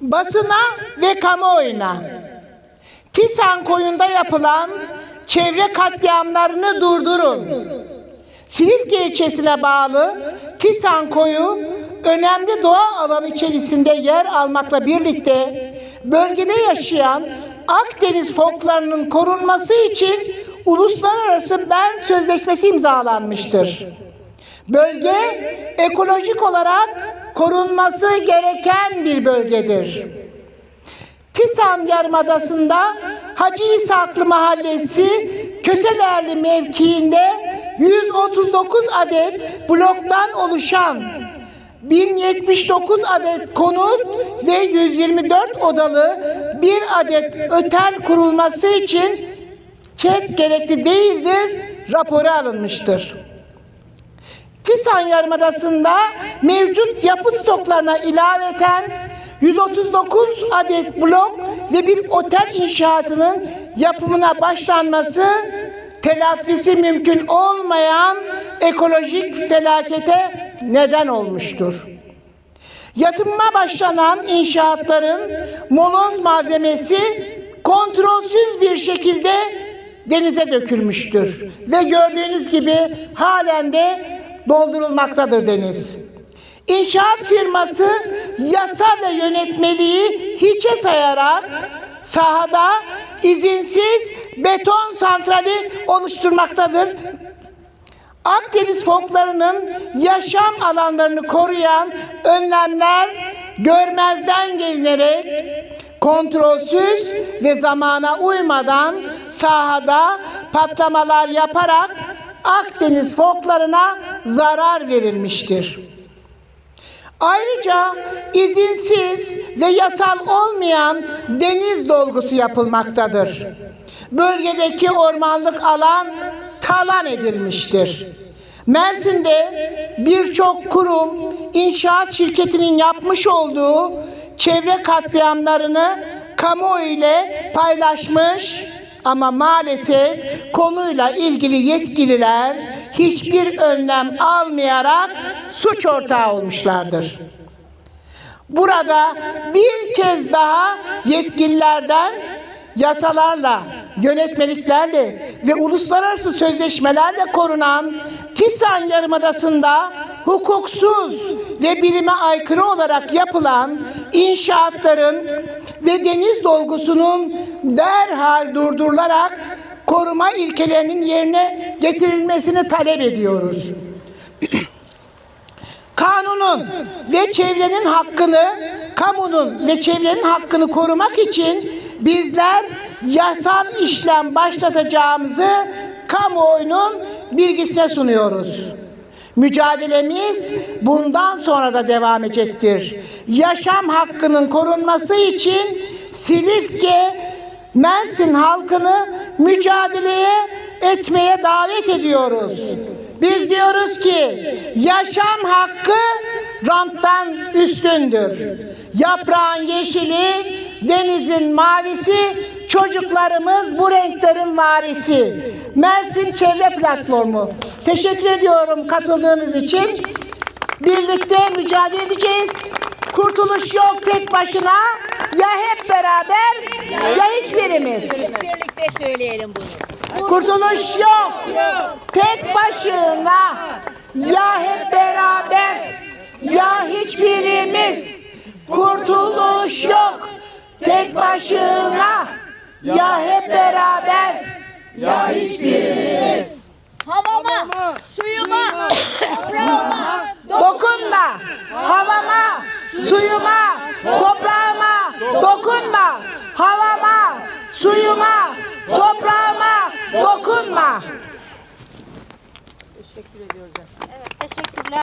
Basına ve kamuoyuna Tisan koyunda yapılan çevre katliamlarını durdurun. Silifke ilçesine bağlı Tisan koyu önemli doğa alanı içerisinde yer almakla birlikte bölgede yaşayan Akdeniz foklarının korunması için uluslararası Bern Sözleşmesi imzalanmıştır. Bölge ekolojik olarak korunması gereken bir bölgedir. Tisan Yarımadası'nda Hacı İshaklı Mahallesi Köselerli mevkiinde 139 adet bloktan oluşan 1079 adet konut ve 124 odalı bir adet otel kurulması için çek gerekli değildir raporu alınmıştır. Tisan Yarımadası'nda mevcut yapı stoklarına ilaveten 139 adet blok ve bir otel inşaatının yapımına başlanması telafisi mümkün olmayan ekolojik felakete neden olmuştur. Yatırıma başlanan inşaatların moloz malzemesi kontrolsüz bir şekilde denize dökülmüştür. Ve gördüğünüz gibi halen de doldurulmaktadır deniz. İnşaat firması yasa ve yönetmeliği hiçe sayarak sahada izinsiz beton santrali oluşturmaktadır. Akdeniz foklarının yaşam alanlarını koruyan önlemler görmezden gelinerek kontrolsüz ve zamana uymadan sahada patlamalar yaparak Akdeniz foklarına zarar verilmiştir. Ayrıca izinsiz ve yasal olmayan deniz dolgusu yapılmaktadır. Bölgedeki ormanlık alan talan edilmiştir. Mersin'de birçok kurum inşaat şirketinin yapmış olduğu çevre katliamlarını kamuoyu ile paylaşmış ama maalesef konuyla ilgili yetkililer hiçbir önlem almayarak suç ortağı olmuşlardır. Burada bir kez daha yetkililerden yasalarla, yönetmeliklerle ve uluslararası sözleşmelerle korunan Tisan Yarımadası'nda hukuksuz ve bilime aykırı olarak yapılan inşaatların ve deniz dolgusunun derhal durdurularak koruma ilkelerinin yerine getirilmesini talep ediyoruz kanunun ve çevrenin hakkını, kamunun ve çevrenin hakkını korumak için bizler yasal işlem başlatacağımızı kamuoyunun bilgisine sunuyoruz. Mücadelemiz bundan sonra da devam edecektir. Yaşam hakkının korunması için Silifke, Mersin halkını mücadeleye etmeye davet ediyoruz. Biz diyoruz ki yaşam hakkı ranttan üstündür. Yaprağın yeşili, denizin mavisi, çocuklarımız bu renklerin varisi. Mersin Çevre Platformu. Teşekkür ediyorum katıldığınız için. Birlikte mücadele edeceğiz. Kurtuluş yok tek başına. Ya hep beraber ya hiçbirimiz. Birlikte söyleyelim bunu. Kurtuluş yok. Tek başına. Ya hep beraber ya hiçbirimiz. Kurtuluş yok. Tek başına. Ya hep beraber ya hiçbirimiz. Havama, suyuma, toprağıma, Dokunma. Havama, suyuma, toprağıma dokunma. Havama, suyuma, toprağıma dokunma. Evet